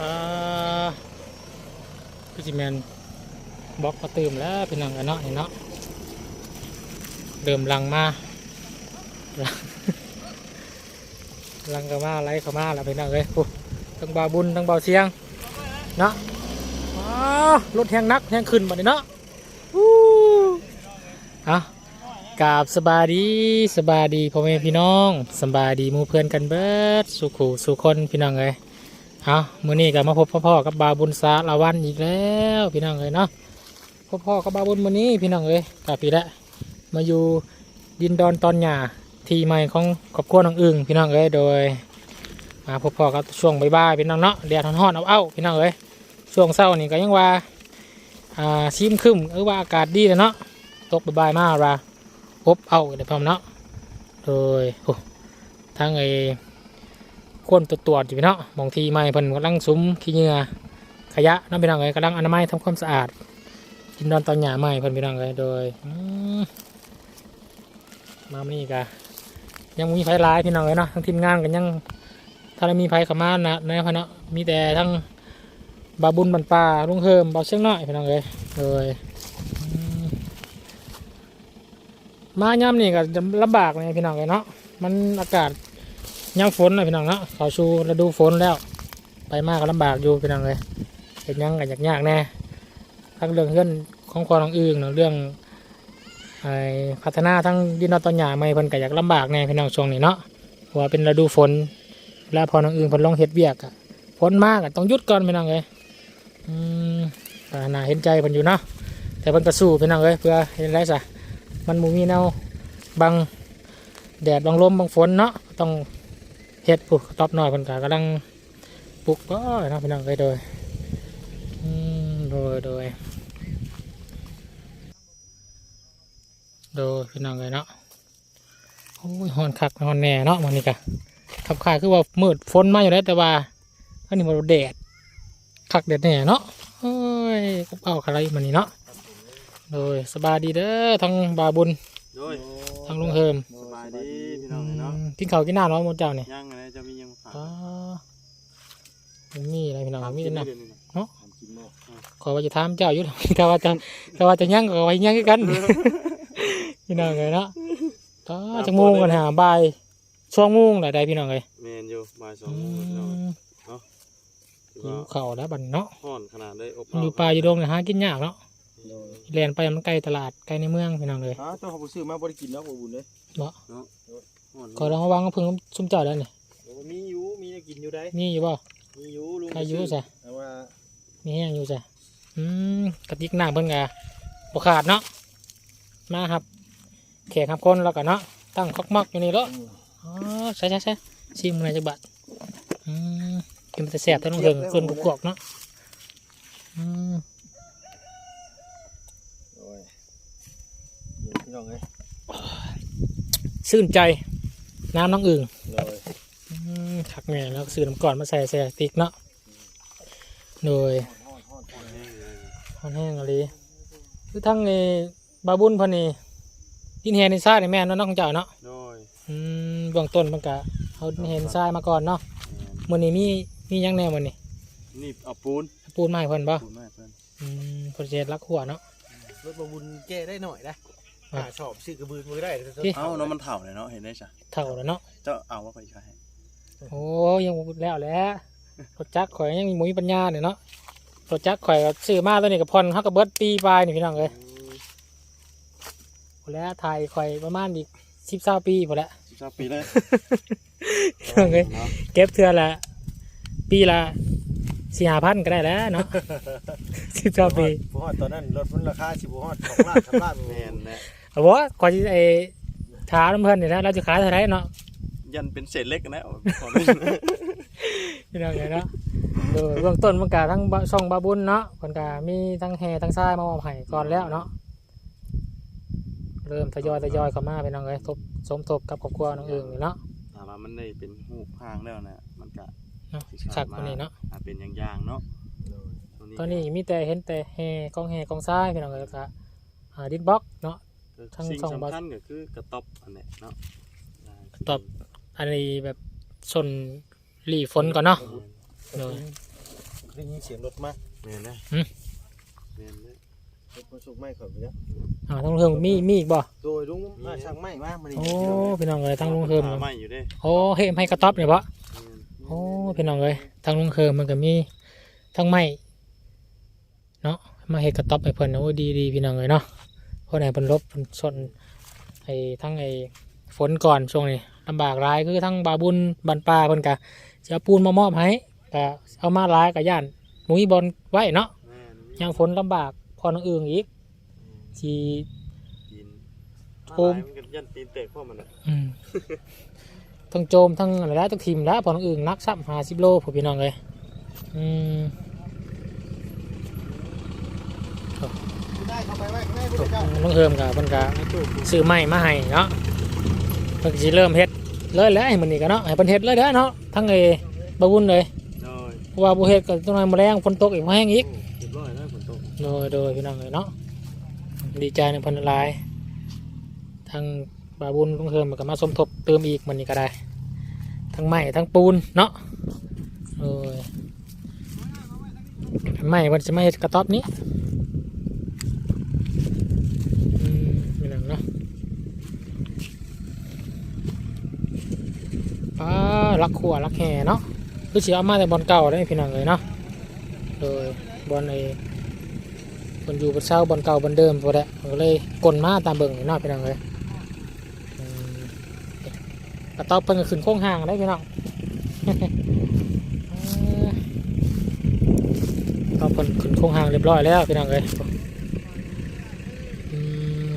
อ่าพี่จิแมนบล็อกมาเติมแล้วพี่น้องกันเนาะนี่เนาะเดิมลังมาลังก็มาไล่เขามาแล้วพี่น้องเอ้ยโอ้ทั้งบาบุญทั้งบาเสียงเนาะรถแหงนักแหงขึ้นมาเนาะอู้เอากาบสบายดีสบายดีพ่อแม่พี่น้องสบายดีมู่เพื่อนกันเบิดสุขูสุคนพี่น้องเอ้ย เอามื้อนี้ก็มาพบพ่อๆกับบาบุญสาลาวันอีกแล้วพี่น้องเอ้ยเนาะพ่อๆกับบาบุญมื้อนี้พี่น้องเอ้ยกับพี่ละมาอยู่ดินดอนตอนหญ้าทีใหม่ของครอบครัวน้องอึ่งพี่น้องเอ้ยโดยมาพบพ่อกับช่วงบ่ายๆพี่น้องเนาะแดดร้อนๆเอาเอ้าพี่น้องเอ้ยช่วงเช้านี่ก็ยังว่าอ่าชิมครึมเออว่าอากาศดีเลยเนาะตกบ่ายๆมากว่าพบเอาเดี๋ยวพร้อมเนาะโดยโอ้ทั้งไอ้ คนตรวจๆอยู่พี่เนาะบางทีใหม่เพิ่นกำลังซุ้มขี้เหงื่อขยะน้องพี่น้องเอ้ยกำลังอนามัยทำความสะอาดกินนอนตอนหยาใหม่เพิ่นพี่น้องเอ้ยโดยมมามื้อนี้กะยังมีไฟหลายพี่น้องเลยเนาะทั้งทีมงานกันยังถ้าเรามีไฟขมานะในพะเนาะมีแต่ทั้งบาบุญบันป่าลุงเฮิมบาเชียงน้อยพี่น้องเลยเลยมาย่ำนี่ก็จะลำบากเลยพี่น้องเลยเนาะมันอากาศ ย่ำฝนเลยพี่น้องเนาะเขาชูฤดูฝนแล้ว ไปมากก็ลำบากอยู่พี่น้องเลยเห็นยังกันยากยากแน่ทั้งเรื่องเรื่องของความองอื่นเนาะเรื่องพัฒนาทั้งดินนอตอนหยาไม่เพิ่นก็อยากลำบากแน่พี่น้องช่วงนี้เนาะว่าเป็นฤดูฝนแล้วพอน้องอื่นเพิ่นลงเฮ็ดเวียกอะฝนมากอะต้องหยุดก่อนพี่น้องเอ้ยอืมนาเห็นใจเพิ่นอยู่เนาะแต่เพิ่นก็สู้พี่น้องเอ้ยเพื่อเห็นไรซะมันบ่มีแนวบังแดดบังลมบังฝนเนาะต้อง เฮ็ดปุ๊บตอบหน่อยเพิ่นก็กำลังปลุกก็เนาะพี่น้องเอ้ยโดยอืมโดยโดยโดยพี่น้องเลยเนาะโอ้ยฮอนคักฮอนแน่เนาะมันนี่กะขับขายคือว่ามืดฝนมาอยู่แล้วแต่ว่าอันนี้มันแดดคักแดดแน่เนาะเฮ้ยกับเอาอะไรมันนี่เนาะโดยสบายดีเด้อทั้งบาบุญโดยทั้งลุงเฮิมสบายดี กินข้าวกินน้ำเนาะหมดเจ้านี่ยังไงจะมียังฝากอ๋อมีอะไรพี่น้องมีแต่น้เดือนหนึ่งเนาะทำกินโม่ำขอว่าจะถามเจ้าอยู่ถ้าว่าจะถ้าว่าจะยั่งก็ว่ายั่งคือกันพี่น้องเลยเนาะก็จะโมงกันหาบ่ายช่วงโมงแหละได้พี่น้องเลยเมนอยู่บ่ายสองอืโมงพี่น้องมถือหิว่าวเข่าวแล้วบัดนเนาะห้อนขนาดได้อบมันอยู่ป่าอยู่ดงเนี่ยหากินยากเนาะแลนไปมันไกลตลาดไกลในเมืองพี่น้องเลยฮะตัวเขาไปซื้อมาบริกินแล้วบ่บุญเลยห้อน ก็ลองวางก็เพิ่งซุ่มเจ้าแล้วนี่โอ้มีอยู่มีได้กินอยู่ได้มีอยู่บ่มีอยู่ลุงใครอยู่ซะแต่ว่ามีแห้งอยู่ซะอืมกระติกน้ำเพิ่นกะบ่ขาดเนาะมาครับแขกครับคนแล้วกันเนาะตั้งคอกมักอยู่นี่แล้วอ๋อใช่ใช่ใช่ชิมมันจักบาทอืมกินมันจะแสบแต่ต้องเถิงเกินกรอบๆเนาะอืมโอ้ยเย็นพี่น้องเอ้ยชื่นใจ น้ำน้องอึ่งเลยอืมถักแม่แล้วก็ซื้อน้ำก่อนมาใส่ใส่ติ๊กเนาะโดยแห้งเลยฮอนแห้งอะไรคือทั้งในบาบุญเพนนี่ดินแฮนในทรายในแม่นเนาะน้องเจ้าเนาะโดยอืมเบื้องต้นมันกะเอาดินแฮนทรายมาก่อนเนาะมื้อนี้มีมีหยังแน่มื้อนี้นี่เอาปูนปูนไม้เพิ่นบ่ปูนมาให้เพิ่นอืมเพิ่นสิเฮ็ดลักหัวเนาะรถบ่บุญแก้ได้หน่อยนะอะ หาชอบซื้อกระบือมือได้ที่ เอ้าเนาะมันเถ่าเลยเนาะเห็นได้จ้ะเท่าแล้วเนาะเจ้าเอาว่าไปใช้โอ้ยังบ่แล้วแหล้วรถจักรข่อยยังมีหมูมีปัญญาเนี่ยเนาะรถจักรข่อยก็ซื้อมาตัวนี้ก็ผ่อนเฮาก็เบิดปีปลายนี่พี่น้องเอ้ยพอแล้วถ่ายข่อยประมาณอีกสิบเก้าปีพอแล้วสิบสามปีเลยโอเคเนาะเก็บเทือละปีละสี่ห้าพันก็ได้แล้วเนาะ สิบเก้าปีเพราะว่าตอนนั้นรถมันราคาสิบฮอดสองล้านสามล้านแมนแหละ เอาว่าก่อนที่ไอ้ถามเพื่อนเนี่ยนะเราจะขายเท่าไหรเนาะยันเป็นเศษเล็กนะขอพี่น้องไงเนาะโดยเบื้องต้นมันกาทั้งบะช่องบาบุญเนาะคนกามีทั้งแห่ทั้งทรายมามอบให้ก่อนแล้วเนาะเริ่มทยอยทยอยเข้ามาพี่น้องเลยทบสมทบกับครอบครัวน้องเอิงนี่เนาะถามว่ามันได้เป็นหูพางแล้วนะมันก็เนาะขักคนนี้เนาะอ่เป็นอย่างอย่างๆเนาะตอนนี้มีแต่เห็นแต่แห่กองแห่กองทรายพี่น้องเลยก็หาดินบล็อกเนาะ ทั้งสิ่งสองบาทสำคัญก็คือกระต๊อบอันเนี้ยเนาะกระต๊อบอันนี้แบบส่วนหลีฝนก่อนเนาะโดย ได้ยินเสียงรถมาแม่นได้หืมแม่นได้รถมาสุกไม้ข่อยไปแล้วอ่าทั้งลุงเฮิมมีมีอีกบ่โดยลุงมาช่างไม้มามานี่โอ้พี่น้องเอ้ยทั้งลุงเฮิมหาไม่อยู่เด้โอ้เฮ็ดให้กระต๊อบเนี่ยบ่แม่นโอ้พี่น้องเอ้ยทั้งลุงเฮิมมันก็มีทั้งไม้เนาะมาเฮ็ดกระต๊อบให้เพิ่นโอ้ดีดีพี่น้องเอ้ยเนาะ เพราะไหนเพิ่นลบเพิ่นชนไอ้ทั้งไอ้ฝนก่อนช่วงนี้ลำบากหลายคือทั้งบาบุญบันปลาเพิ่นก็จะเอาปูนมามอบให้ก็เอามาหลายก็ย่านหมุ้ยบอลไว้เนาะแม่นยามฝนลำบากพอน้องอื่นอีกสิกินโอมมาหลายมันก็ยันตีนเตะพวกมันน่ะอืมทั้งโจมทั้งอะไรทั้งทีมแล้วพอน้องอื่นนักซ้ำหาสิบโลผมพี่น้องเลยอืม ได้เข้าไปไว้ข้างในพุทธเจ้าน้องเฮิมกับเพิ่นก็ซื้อไม้มาให้เนาะเพิ่นก็สิเริ่มเฮ็ดเลยแล้วให้มันนี่ก็เนาะให้เพิ่นเฮ็ดเลยเด้อเนาะทั้งไอ้บาวุ่นเลยโดยเพราะว่าบ่เฮ็ดก็ต้องให้แมลงฝนตกอีกมาแห้งอีกโอ้เรียบร้อยแล้วฝนตกโดยโดยพี่น้องเลยเนาะดีใจในพันหลายทั้งบาบุญลุงเฮิมมันก็มาสมทบเติมอีกมันนี่ก็ได้ ทั้งไม้ทั้งปูนเนาะโอ้ยไม้มันจะไม่กระต๊อบนี้อืมพี่น้องเนาะป้า ลักขัวลักแห่เนาะคือเสียเอามาแต่บอลเก่าได้พี่น้องเลยเนาะโดยบอลไอ้คนอยู่บนเช้าบนเก่าบนเดิมพอได้ก็เลยกลนมาตามเบิ่งนี่เนาะพี่น้องเลยกระต๊อบเพิ่นขึ้นโค้งห่างได้พี่น้องเออกระต๊อบเพิ่นขึ้นโค้งห่างเรียบร้อยแล้วพี่น้องเลยอืม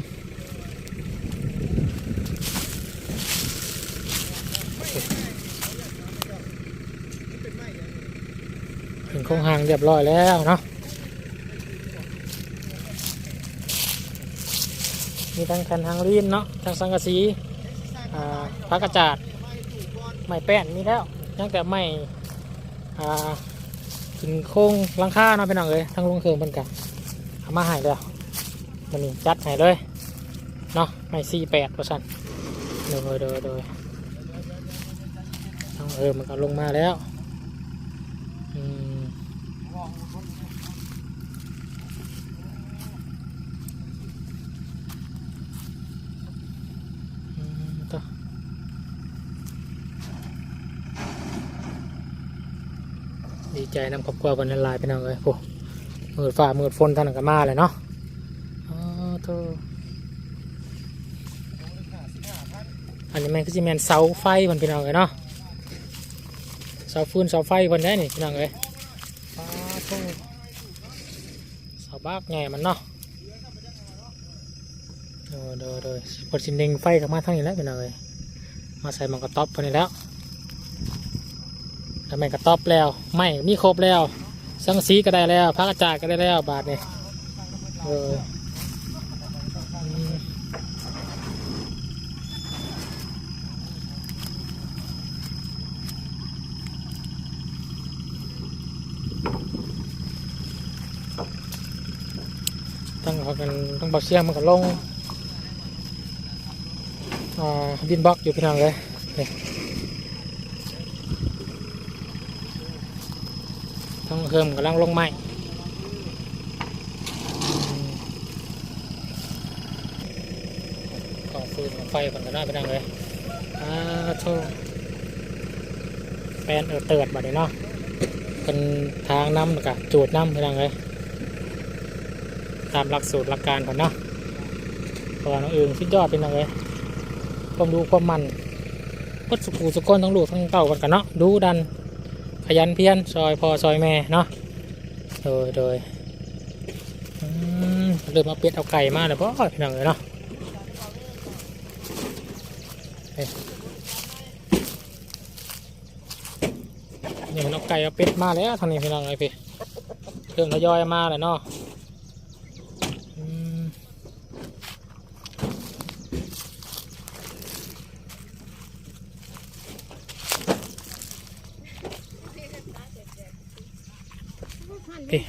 ขึ้นโคงห่างเรียบร้อยแล้วเนาะมีทั้งแผ่นทางรีนเนาะทั้งสังกะสีอ่าพักกระจาดไม้แป้นมีแล้วยังแต่ไม้อ่าขึ้นโค้งลังค่าเนาะพี่น้องเลยทั้งลงเคืองเป็นกันเอามาหายแล้วมันนี่จัดให้เลยเนาะไม้สี่แปดเปอร์เซ็นต์โดยโดยโดยทั้งเออมันก็ลงมาแล้วอืม อืมต่อดี ใจนำครอบครัวกันละลายไปน้องเลยโอ้มืดฟ้ามืดฝนท่านก็มาเลยเนาะอ๋อโธ่อันนี้แม่นก็จะแมนเสาไฟมันพี่น้องเลยเนาะเสาฟืนเสาไฟมันได้นี่พี่น้องเลยเสาบ้ากไงมันเนาะโดยโดยโดยพอสินเด้งไฟกับมาทางนี้แล้วเป็นอะไรมาใส่มันกระต๊อบพอนี้แล้ว แล้วแม่งกระต๊อบแล้วไม่มีครบแล้ว สังสีก็ได้แล้วพักกระจาดก็ได้แล้วบาทเนี่เอออืมต้องเอากันต้องเบาเสียงมันก็ลงอ่าดินบล็อกอยู่พี่น้องเลย ต้องเพิ่มกำลังลงไม้ก่อฟืนไฟก่อนก็ได้พี่น้องเลยอ่าโทษแปลนเออเติดบัดนี้เนาะเป็นทางน้ำกับจูดน้ำพี่น้องเลยตามหลักสูตรหลักการก่อนเนาะเพราะว่าน้องอื่นสุดยอดพี่น้องเลยความดูความมันก็สุกูสุกคนทั้งลูกทั้งเต่ากันกันเนาะ ดูดัน ขยันเพียรซอยพอซอยแม่เนาะโดยโดยเริ่มมาเป็ดเอาไก่มาเลยพ่อพี่น้องเลยเนาะเฮ้ยนี่มันเอาไก่เอาเป็ดมาแล้วทางนี้พี่น้องเลยพี่เริ่มทยอยมาเลยเนาะ ติ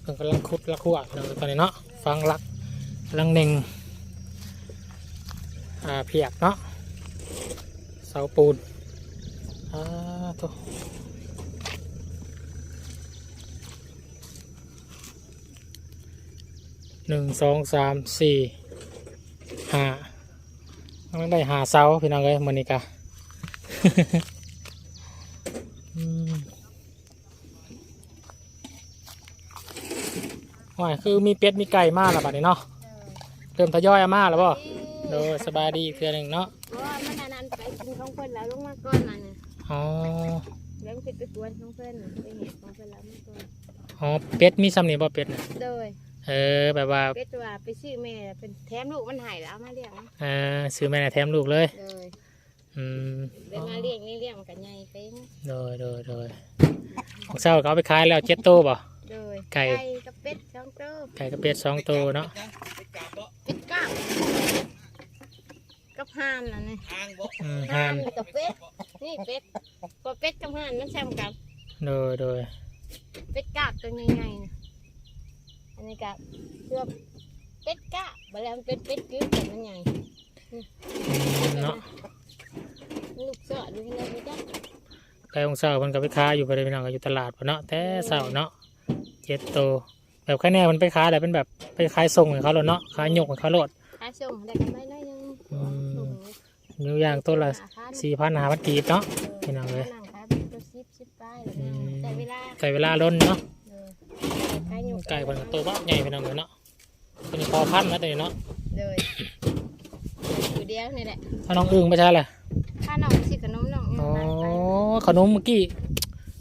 เพิ่นกำลังขุดละขวดน้ตอนนี้เนาะฟังลักกำลังเน่งอ่าเพียกเนาะเสาปูนอ่าทุหนึ่งสองสามสี่ห้าต้องได้หาเสาพี่น้องเลยมันนี่กะ ว่าคือมีเป็ดมีไก่มาแล้วบัดนี้เนาะเริ่มทยอยเอามาแล้วบ่โดยสบายดีอีกเทื่อหนึ่งเนาะเพราะว่ามันนานๆไปกินของเพิ่นแล้วลงมาก่อนมันน่ะอ๋อแล้วมันสิไปกวนของเพิ่นน่ะไปเห็นของเพิ่นแล้วมาก่อนอ๋อเป็ดมีซ้ำนี่บ่เป็ดน่ะโดยเออแบบว่าเป็ดว่าไปซื้อแม่เป็นแถมลูกมันใหายแล้วเอามาเลี้ยงนะเออซื้อแม่น่ะแถมลูกเลยโดยอืมเป็นมาเลี้ยงนี่เลี้ยงมันกันใหญ่ไปนะ โดยโดยโดยของเศร้าเขาเอาไปขายแล้วเจ็ดโตวบ่ โดยไก่ กับเป็ดสองตัวไก่กับเป็ดสองตัวเนาะเป็ดก้างกับห่านน่ะนี่อืมห่าห่านนกับเป็ดนี่เป็ดก็เป็ดกับห่านมันแซมกันโดยโดยเป็ดกาบตัวใหญ่ๆนะอันนี้กับเพื่อเป็ดกาบแล้วมันเป็นเป็ดกึ๊บแต่มันใหญ่อืมเนาะลูกเสือดูเลยพี่จ้าไก่ของเศร้ามันก็ไปขายอยู่ไปเลยพี่น้องก็อยู่ตลาดปะเนาะแต่เศร้าเนาะ เจ็ดตัวแบบแค่แน่มันไปขายอะไรเป็นแบบไปขายส่งให้เขาแล้วเนาะขายหยกให้เขาโลดขายส่งได้กันไหมน้อยหนึงอืมส่งนิ้วย่างตัวละหาพันสี่พันห้าพันกีบเนาะเออพี่น้องเอ้ยนั่งขายเป็นตัวซิปซิปป้ายเลยอืนะมแต่เวลาใส่เวลาล้นเนาะเออขายอยู่ไก่มันก็ตัวบ้าใหญ่พี่น้องเลยเนาะตัวนี้พอพันแล้วตัวนี้เนาะเลยอยู่เดียวนี่แหละถ้าน้องอึ่งไม่ใช่แหละถ้าน้องสิขนมน้องอ๋อนั่งไปขนมเมื่อกี้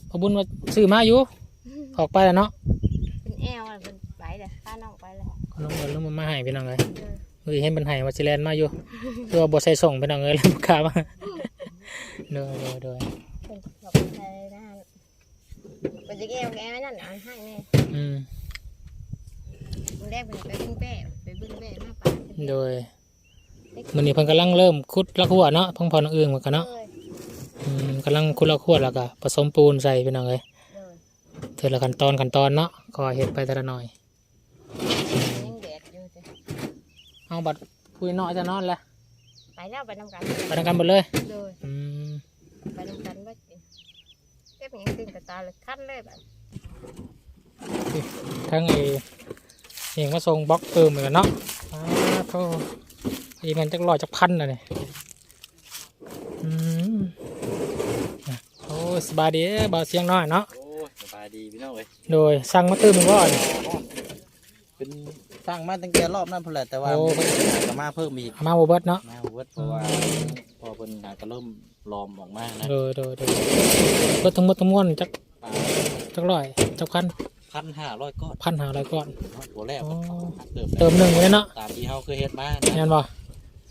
พอบุญมาซื้อมาอยู่ออกไปแล้วเนาะเป็น แอลอะเป็นไปเลยถ้าน้องไปเลยขนมเริ่มมันมาให้พี่น้องเลยเออเฮ้ยเห็นมันให้ว่าสิแลนมาอยู่คือว่าบ่ใส่ส่งพี่น้องเลยแล้วบ่กล้ามาเด้อเด้อเด้อเป็นบอกไปนะเป็นจะแก้วแก้วนั่นอ่านให้แน่อืมมึงได้เป็นไปบึ้งแป้ไปบึ้งแป้มาปาโดยมันนี่เพิ่นกำลังเริ่มขุดละขัวเนาะเพิ่งพอน้องอึ่งเหมือนกันเนาะเลยอืมกำลังขุดละขัวแล้วก็ผสมปูนใส่พี่น้องเลยเลยเทื่อละขั้นตอนขั้นตอนเนาะ ก็เฮ็ดไปแต่ละหน่อยยังแดดอยู่จ้ะเอาบัดคุยน้อยจะนอนแล้วไปแล้วไปนำกันไปทำกันหมดเลยเลยอืมไปนำกันว่าเก็บยังตื่นกับตาเลยคันเลยแบบทั้งไอ้เองมาส่งบล็อกเติมเหมือนกันเนาะอ้าวโธ่ไอ้มันจักร้อยจักพันน่ะเนี่ยอืมอะโอ้ยสบายดีเอ้ยเบาเสียงน้อยเนาะโอ้ยสบาย ดีพี่น้องเอ้ยโดยสั่งมาเติมมันก่อนเป็นสร้างมาตั้งแต่รอบนั้นพอแหละแต่ว่าโอ้เพิ่นก็มาเพิ่มอีกเอามาโบเบิดเนาะมาเวิร์ดเพราะว่าพอเพิ่นหาก็เริ่มลอมออกมานะโดยโดยโดยเบิดทั้งหมดทั้งมวลจักจักร้อยจักพันพันห้าร้อยก้อนพันหาร้อยก้อนหัวแรกอ๋อเติมเติมหนึ่งเลยเนาะตามที่เฮาเคยเฮ็ดมาเห็นนะ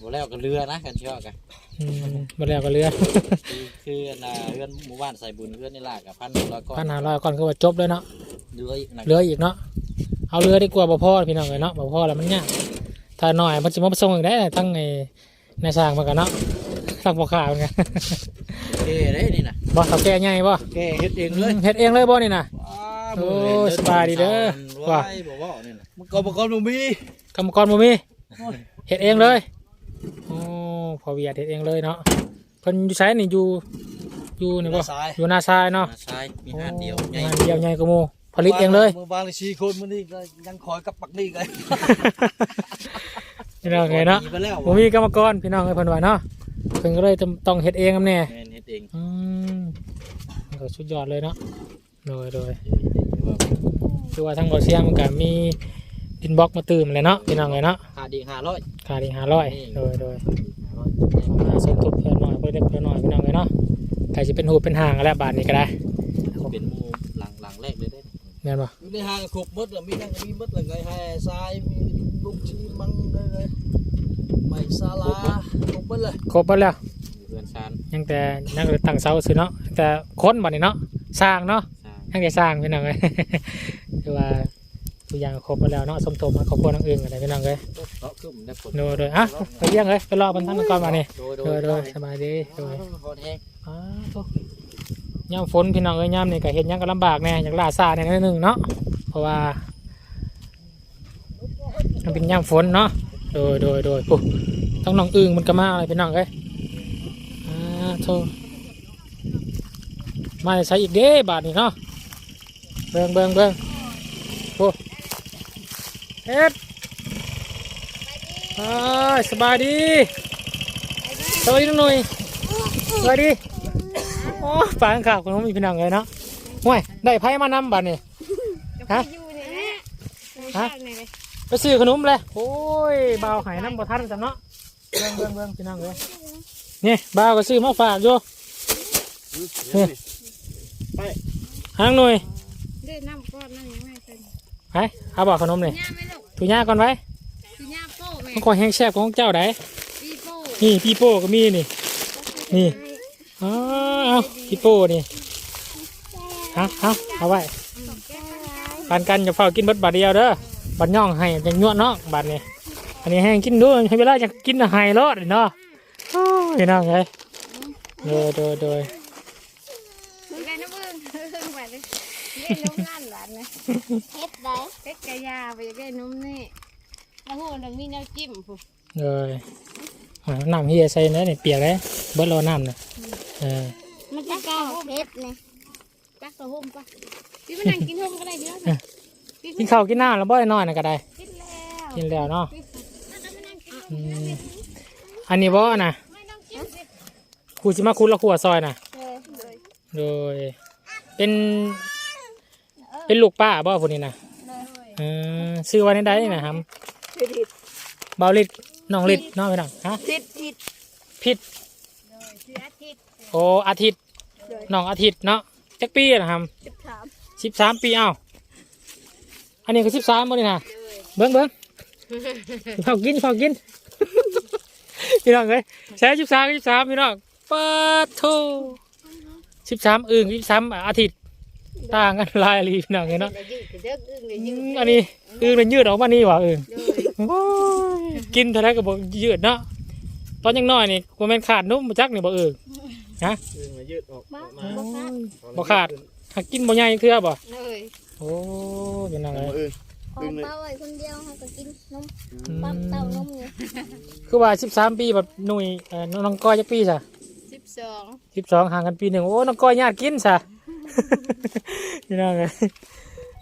บ่หัวแรกก็เรือนะกันเชื่อกันอืมมาแล้วก็เรือ คือคืออันน่ะเพื่อนหมู่บ้านใส่บุญเพื่อนนี่ล่ะกับพันร้อยก้อนพันหาร้อยก้อนคือว่าจบเลยเนาะเรืออีกนะเรืออีกเนาะเอาเรือดีกว่าบ่พ่อพี่น้องเลยเนาะบ่พ่อแล้วมันยากถ้าหน่อยมันจะมาส่งอีกได้ทั้งในในสร้างมันกันเนาะทั้งพ่อข้าเหมือนกัน เก้ได้นี่นะบ่เขาแก่ใหญ่บ่แก้เฮ็ดเองเลย เฮ็ดเองเลยบ่นี่น่ะ ว้าโอ้บ่เห็นสบายดีเด้อว่าว่ะบ่ว่านี่นะมันก็บ่ก็บ่มีกรรมกรบ่มีเฮ็ดเองเลย โอ้พอเวียดเฮ็ดเองเลยเนาะเพิ่นอยู่ไสนี่อยู่อยู่นี่บ่ทรายอยู่หน้าทรายเนาะทรายมีหาดเดียวโอ้งานเดียวใหญ่กว่าหมู่ผลิตเองเลยมือบางสี่คนมื้อนี้ก็ยังคอยกับปักนี่กันพี่น้องไงเนาะไปแล้วบ่มีกรรมกรพี่น้องเอ้ยเพิ่นว่าเนาะเพิ่นก็เลยต้องเฮ็ดเองนํแน่แม่นเฮ็ดเองอืมก็สุดยอดเลยเนาะโดยโดยคือว่าทั้งบ่อเสียงมันก็มีดินบล็อกมาตื่มเลยเนาะพี่น้องเลยเนาะขาดอีกห้าร้อย ขาดอีกห้าร้อยโดยโดยมาสมทบเพื่อนหน่อยเพื่อนเล็กเพื่อนหน่อยพี่น้องเลยเนาะใครจะเป็นหูเป็นหางกันแล้วบาทนี้ก็ได้เป็นหมู่หลังหลังแรกเลยได้แม่นบ่อยู่ในห้างครบหมดแล้วมีทั้งมีหมดเลยไงแห่ทรายมีลูกชีมังเลยเลยไม้ศาลาครบหมดเลยครบหมดแล้วเพื่อนชานยังแต่ยังแต่ตั้งเสาซื้อเนาะแต่คนบัดนี้เนาะสร้างเนาะชานยังแต่สร้างพี่น้องเลยคือว่าทุกอย่างครบหมดแล้วเนาะสมทบมาครอบครัวทั้งอื่นอะไรพี่น้องเลยเนาะคือมัน ได้ผลโดยโดยอะไปเยี่ยงเลยไปรอบรรทัดก่อนมานี่โดยโดยโดยสบายดีโดยพอแห้งอ้าวโถ่ย่ำฝนพี่น้องเอ้ยย่ำนี่ก็เห็นยังก็ลำบากแน่อยากล่าซาเนี่ยนิดนึงเนาะเพราะว่ามันเป็นย่ำฝนเนาะโดยโดยโดยปุ๊ต้องน้องอึ่งมันก็มาอะไรพี่น้องเอ้ยอ่าโทมาใช้อีกเด้บาทนี่เนาะเบิ่งเบิ่งเบิ่งปุ๊เฮ็ด อ้ายสบายดีสวัสดีน้องหนุ่ยสวัสดีโอ้ปานข่าวของน้องมีพี่น้องเลยเนาะห่วยได้ไพ่มานำบัดนี่ฮะอยู่นี่แหละฮะข้างในเลยไปซื้อขนมเลยโอ้ยบ่าวใหายน้ำบ่ทันจังเนาะเบิ่งเบิ่งเบิ่งพี่น้องเลยนี่บ่าวก็ซื้อมาฝากอยู่เฮ้ยหางหน่วยเด้น้ำก้อนนั่นยังไม่เป็นไปเอาบอกขนมเลยย่าไม่ลูกถูย่าก่อนไว้คือย่าโป้แม่มันก็แห้งแซ่บของเจ้าไดปีโป้นี่พี่โป้ก็มีนี่ นี่อ๋อเอาพี่โป้นี่เอาเอาเอาไว้ปานกันอย่าเฝ้ากินเบัดบาดเดียวเด้อบัดย่องให้ยังยั่วเนาะบาดนี้อันนี้แห้งกินด้วยให้เวลาจะกินน่ะให้รอดเนาะโอ้ยน้องไงโดยโดยโดยไก่น้ำมึงเพิ่งไปเลยเล่นน้ำงานหลานนะเฮ็ดได้เฮ็ดกะยาไปไก่น้ำนี่ แล้วหัวนังมีแนวจิ้มผู้โดยอ่าน้ำเฮียใส่เนื้อนี่เปียกเลยเบิดรอน้ำนะเออมันจะก้าวเฮ็ดนี่จักกระหุ่มปะพี่มานั่งกินหุ่มก็ได้เยอะนะพี่กินข้าวกินน้ำแล้วบ่ได้น้อยนะก็ได้ กินแล้วกินแล้วเนาะพี่มานั่งกินอืมอันนี้บ่นะไม่ต้องกินสิครูสิมาคุณละขวดซอยนะเลยเลยโดยเป็น เป็นลูกป้าบ่พวกนี้นะเลยเออซื้อไวันได้นะครับ เบาลิดน้องลิดน้องไปน้องฮะทิศทิศผิดเลยเสือทิศโอ้อาทิตย์น้องอาทิตย์เนาะจักปีนะครับสิบสามสิบสามปีเอ้าอันนี้ก็สิบสามบ่นี่นะเบิ้งเบิ้งเผากินเผากินพี่น้องเอ้ยใช้สิบสามสิบสามพี่น้องปาโทสิบสามอึ่งสิบสามอาทิตย์ต่างกันหลายลีพี่น้องเอ้ยเนาะเดี๋ยวยืดเดี๋ยวยืดเลยอืยืดมอันนี้อึ่งเป็นยืดออกมานี่หว่าอึ่งเลยโอ้ย กินเท่าไรก็บอกยืดเนาะตอนยังน้อยนี่กูแม่นขาดนุ่มมาจักนี่บ่อึ่งเออมายืดออกออกมาบ่ขาดหากกินบ่ใหญ่เทื่อบ่เลยโอ้พี่น้องเอาเอ้ยมาเออขอเป้าไว้คนเดียวเขาก็กินนมอืปั๊มมเต้านมเนี่ยคือว่าสิบสามปีแบบหนุ่ยเอ่อน้องก้อยจะปีซะสิบสองสิบสองห่างกันปีหนึ่งโอ้น้องก้อยญาติกินซะพี่น้องเลย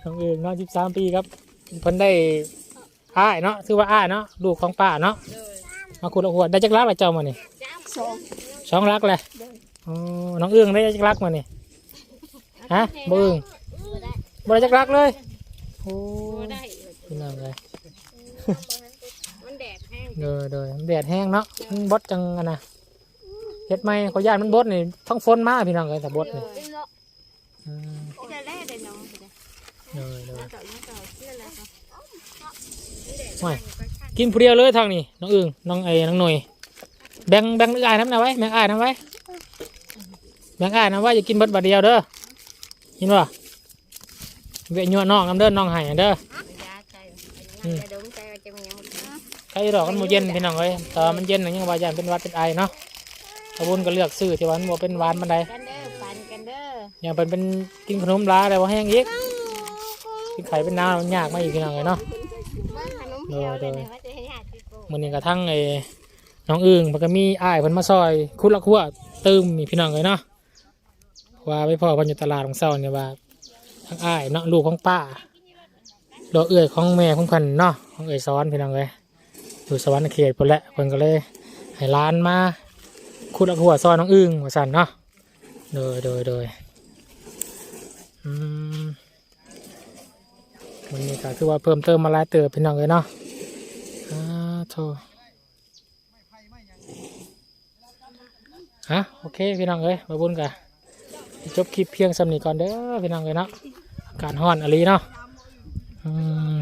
น้องเอิงเนาะสิบสามปีครับเพิ่นได้ อ้ายเนาะถือว่าอ้ายเนาะลูกของป้าเนาะเลยมาคุณละหัวได้จักรักละเจ้ามานี่สองสองรักเลยอ๋อน้องเอิงได้จักรักมานี่ฮะบ่เอิงบ่ได้จักรักเลยโอ้บ่ได้พี่น้องเลยมันแดดแห้งเดยเดยแดดแห้งเนาะมันบดจังอะนะเฮ็ดไหมเขาย่านมันบดนี่ทั้งฝนมาพี่น้องเลยแต่บดนี่ กินแล้ว อืม จะแล่ได้น้อง เดยเดย ต่อต่อนั่นแหละค่ะ ไม่กินผู้เดียวเลยทางนี้น้องอึ่งน้องไอ้น้องหน่ยแบ่งแบ่งอ้ายน้ำนะไว้แบ่งอ้ายน้ำไว้แบ่งอ้ายน้ำไว้อย่ากินเบิดบาดเดียวเด้อยินป่ะเวะยั่วน้องน้ำเด้อน้องไห้เด้อใครดอกกันโมเย็นพี่น้องเอ้ยตอนมันเย็นน่ะยังวาย่านเป็นวัดเป็นไอเนาะตะบุญก็เลือกซื้อที่วันบ่เป็นวานมันใดอย่างเป็นเป็นกินขนมลาอะไรว่แห้งอีกกินไข่เป็นน้ำมันยากมาอีกพี่น้องเลยเนาะ บ้านขนมเพียวเลยว่าจะให้ญาติโกมื้อนี้กระทั่งไอ้น้องอึ่งมันก็มีอ้ายเพิ่นมาซอย คุดละคั่วตึมมีพี่น้องเลยเนาะว่าไปพ่อเพิ่นอยู่ตลาดของเซาเนี่ยว่าทั้งอ้ายเนาะลูกของป้าดอกเอื้อยของแม่ของเพิ่นเนาะของเอื้อยสอนพี่น้องเลยอยู่สวรรค์เขตพุ่นแหละเพิ่นก็เลยให้ร้านมาคุดละคั่วซอยน้องอึ่งว่าซั่นเนาะโดยโดยโดยอืม มันนี่ก็คือว่าเพิ่มเติมมาหลายเติบพี่น้องเลยเนาะอ่าโทฮะโอเคพี่น้องเอ้ยมาบุญกันจบคลิปเพียงสำนีก่อนเด้อพี่น้องเลยเนาะอากาศร้อนอะไรเนาะอืม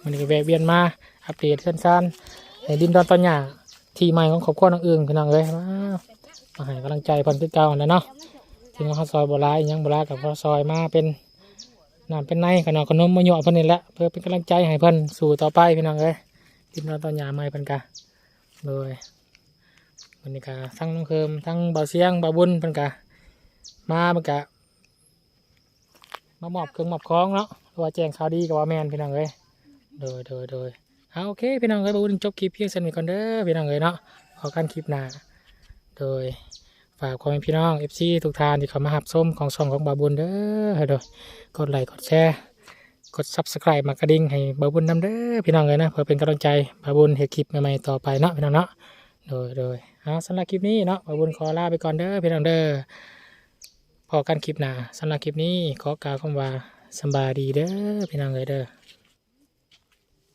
มันนี่ก็แวะเวียนมาอัปเดตสั้นๆในดินดอนตอนหยาที่ใหม่ของครอบครัวน้องอึ่งพี่น้องเลยมาให้กำลังใจพันคือเก่านะเนาะที่น้องข้าวซอยโบราณยังโบราณกับข้าวซอยมาเป็น น้ำเป็นในขนมขนมมาหยอเพิ่นนี่แหละเพื่อเป็นกำลังใจให้เพิ่นสู่ต่อไปพี่น้องเอ้ยกินนอนตอนยามใหม่เพิ่นกะเลยวันนี้กะทั้งน้องเคิมทั้งเบาเสียงเบาบุญเพิ่นกะมาเพิ่นกะมามอบเครื่องมอบของเนาะว่าแจ้งข่าวดีกับว่าแมนพี่น้องเอ้ยโดยโดยโดยเอาโอเคพี่น้องเอ้ยเบาบุญจบคลิปเพียงสนิทก่อนเด้อพี่น้องเอ้ยเนาะขอกันคลิปหน้าโดย ฝากความเป็นพี่น้อง FC ทุกท่านที่เข้ามาหับส้มของช่องของบาบุญเด้อให้โดยกดไลค์กดแชร์กด subscribe มากระดิ่งให้บาบุญนำเด้อพี่น้องเลยนะเพื่อเป็นกำลังใจบาบุญเฮ็ดคลิปใหม่ๆต่อไปเนาะพี่น้องเนาะโดยโดยเอาสำหรับคลิปนี้เนาะบาบุญขอลาไปก่อนเด้อพี่น้องเด้อพอกันคลิปหน้าสำหรับคลิปนี้ขอกล่าวคำว่าสบายดีเด้อพี่น้องเลยเด้อ